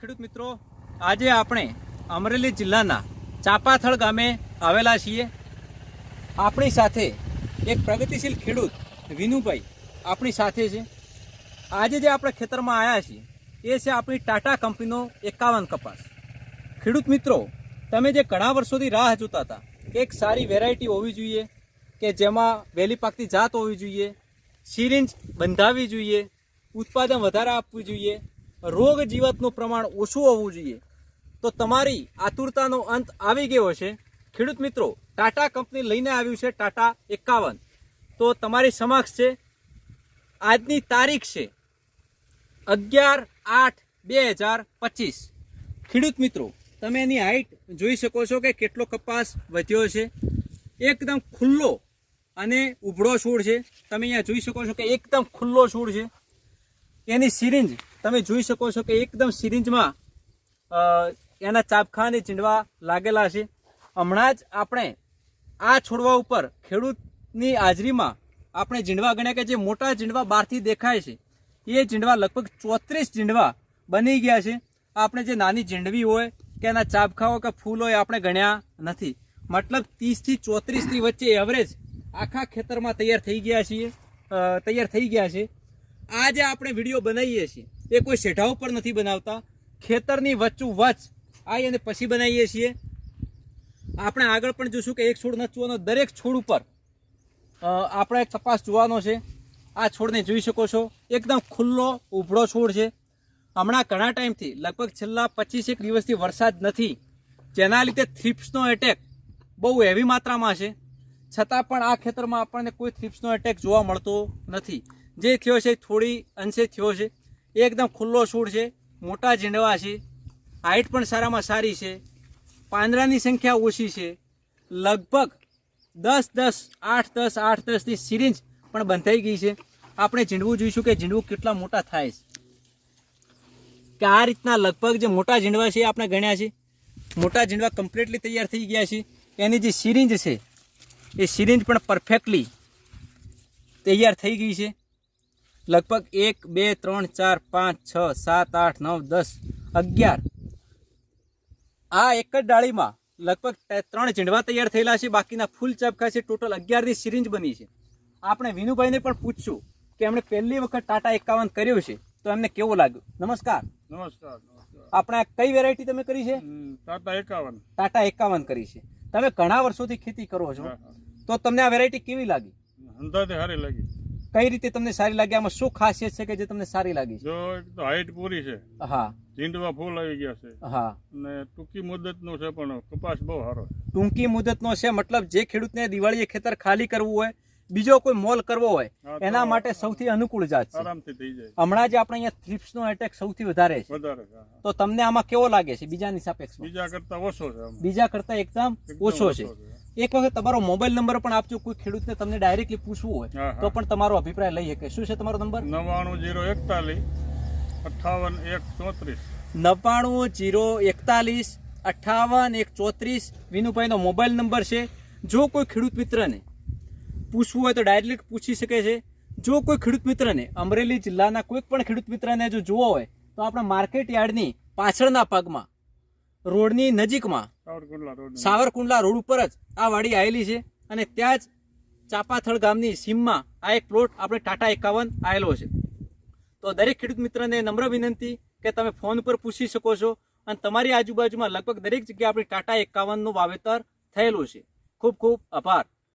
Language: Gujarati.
ખેડૂત મિત્રો, આજે આપણે અમરેલી જિલ્લાના ચાપાથળ ગામે આવેલા છીએ. આપણી સાથે એક પ્રગતિશીલ ખેડૂત વિનુભાઈ આપણી સાથે છે. આજે જે આપણે ખેતરમાં આવ્યા છીએ, એ છે આપણી ટાટા કંપનીનો એકાવન કપાસ. ખેડૂત મિત્રો, તમે જે ઘણા વર્ષોથી રાહ જોતા હતા એક સારી વેરાયટી હોવી જોઈએ, કે જેમાં વહેલી પાકતી જાત હોવી જોઈએ સિરિંજ બંધાવી જોઈએ, ઉત્પાદન વધારે આપવું જોઈએ રોગ જીવાતનું પ્રમાણ ઓછું હોવું જોઈએ. તો તમારી આતુરતાનો અંત આવી ગયો છે ખેડૂત મિત્રો, ટાટા કંપની લઈને આવ્યું છે ટાટા એકાવન. તો તમારી સમક્ષ છે, આજની તારીખ છે અગિયાર આઠ બે હજાર પચીસ. ખેડૂત મિત્રો, તમે એની હાઈટ જોઈ શકો છો કે કેટલો કપાસ વધ્યો છે. એકદમ ખુલ્લો અને ઉભળો છોડ છે. તમે અહીંયા જોઈ શકો છો કે એકદમ ખુલ્લો છોડ છે. એની સિરિંજ તમે જોઈ શકો છો કે એકદમ સિરિંજમાં એના ચાપખાને ચીંડવા લાગેલા છે. હમણાં જ આપણે આ છોડવા ઉપર ખેડૂતની હાજરીમાં આપણે ઝીંડવા ગણ્યા કે જે મોટા ઝીંડવા બહારથી દેખાય છે, એ ઝીંડવા લગભગ ચોત્રીસ ઝીંડવા બની ગયા છે. આપણે જે નાની ઝીંડવી હોય કે એના ચાબખા કે ફૂલ હોય આપણે ગણ્યા નથી. મતલબ ત્રીસથી ચોત્રીસની વચ્ચે એવરેજ આખા ખેતરમાં તૈયાર થઈ ગયા છીએ તૈયાર થઈ ગયા છે. આ જે આપણે વીડિયો બનાવીએ છીએ. એ કોઈ શેઢા ઉપર નથી બનાવતા. ખેતરની વચ્ચુ વચ આવી અને પછી બનાવીએ છીએ. આપણે આગળ પણ જોશું કે એક છોડ નથી દરેક છોડ ઉપર આપણે એક તપાસ જોવાનો છે. આ છોડને જોઈ શકો છો. એકદમ ખુલ્લો, ઉભળો છોડ છે. હમણાં ઘણા ટાઈમથી, લગભગ છેલ્લા પચીસ એક દિવસથી વરસાદ નથી. જેના લીધે થ્રિપ્સનો એટેક બહુ હેવી માત્રામાં છે. છતાં પણ આ ખેતરમાં આપણને કોઈ થ્રિપ્સનો એટેક જોવા મળતો નથી. જે થયો છે થોડી અંશે થયો છે. એકદમ ખુલ્લો છોડ છે, મોટા ઝીંડવા છે હાઇટ પણ સારામાં સારી છે, પાંદડાની સંખ્યા ઓછી છે, લગભગ દસ દસ, આઠ દસ, આઠ દસની સિરિંજ પણ બંધાઈ ગઈ છે. આપણે ઝીંડવું જોઈશું કે ઝીંડવું કેટલા મોટા થાય છે. કે આ રીતના લગભગ જે મોટા ઝીંડવા છે આપણે ગણ્યા છે. મોટા ઝીંડવા કમ્પ્લીટલી તૈયાર થઈ ગયા છે. એની જે સિરિંજ છે, એ સિરિંજ પણ પરફેક્ટલી તૈયાર થઈ ગઈ છે. લગભગ એક બે ત્રણ ચાર પાંચ છ સાત આઠ નવ દસ અગિયાર. આ એક જ ડાળીમાં લગભગ ત્રણ ઝીંડવા તૈયાર થયેલા છે. બાકીના ફૂલ ચાપકા છે. ટોટલ અગિયારની સિરિંજ બની છે. આપણે વિનુભાઈને પણ પૂછશું કે એમણે પહેલી વખત ટાટા એકાવન કર્યું છે. તો એમને કેવું લાગ્યું? નમસ્કાર. નમસ્કાર આપણે કઈ વેરાયટી તમે કરી છે? ટાટા એકાવન. ટાટા એકાવન કરી છે. તમે ઘણા વર્ષોથી ખેતી કરો છો. તો તમને આ વેરાયટી કેવી લાગી? અંદાજે સારી લાગી. કઈ રીતે તમને સારી લાગી? આમાં શું ખાસિયત છે કે જે તમને સારી લાગી જો એક તો હાઈટ પૂરી છે. હા. ઝીંડવા ફૂલ આવી ગયા છે. હા. અને ટૂંકી મુદતનું છે પણ કપાસ બહુ સારો છે. ટૂંકી મુદતનો છે મતલબ જે ખેડૂતને દિવાળીએ ખેતર ખાલી કરવું હોય બીજો કોઈ મોલ કરવો હોય એના માટે સૌથી અનુકૂળ જાત છે. આરામથી થઈ જાય. હમણાં જે આપણે અહીંયા થ્રિપ્સનો એટેક સૌથી વધારે છે. તો તમને આમાં કેવો લાગે છે? બીજાની સાપેક્ષમાં. બીજા કરતા ઓછો છે બીજા કરતા એકદમ ઓછો છે. એક વખત તમારો મોબાઈલ નંબર પણ આપજો કોઈ ખેડૂતને તમને ડાયરેક્ટલી પૂછવું હોય. તો પણ તમારો અભિપ્રાય લઈ શકે. શું છે તમારો નંબર? નવ્વાણું જીરો એકતાલીસ અઠ્ઠાવન એક ચોત્રીસ. નવ્વાણું જીરો એકતાલીસ અઠ્ઠાવન એક ચોત્રીસ વિનુભાઈનો મોબાઈલ નંબર છે. જો કોઈ ખેડૂત મિત્રને પૂછવું હોય તો ડાયરેક્ટ પૂછી શકે છે. જો કોઈ ખેડૂત મિત્રને અમરેલી જિલ્લાના કોઈ પણ ખેડૂત મિત્રને જો જોવો હોય તો આપણા માર્કેટ યાર્ડની પાછળના ભાગમાં રોડની નજીકમાં. સાવરકુંડલા રોડ ઉપર જ આ વાડી આવેલી છે અને ત્યાં જ ચાપાથળ ગામની સીમમાં આ એક પ્લોટ આપણે ટાટા એકાવન આવેલો છે. તો દરેક ખેડૂત મિત્રને નમ્ર વિનંતી કે તમે ફોન ઉપર પૂછી શકો છો અને તમારી આજુબાજુમાં લગભગ દરેક જગ્યાએ આપણી ટાટા એકાવનનું વાવેતર થયેલું છે. ખૂબ ખૂબ આભાર.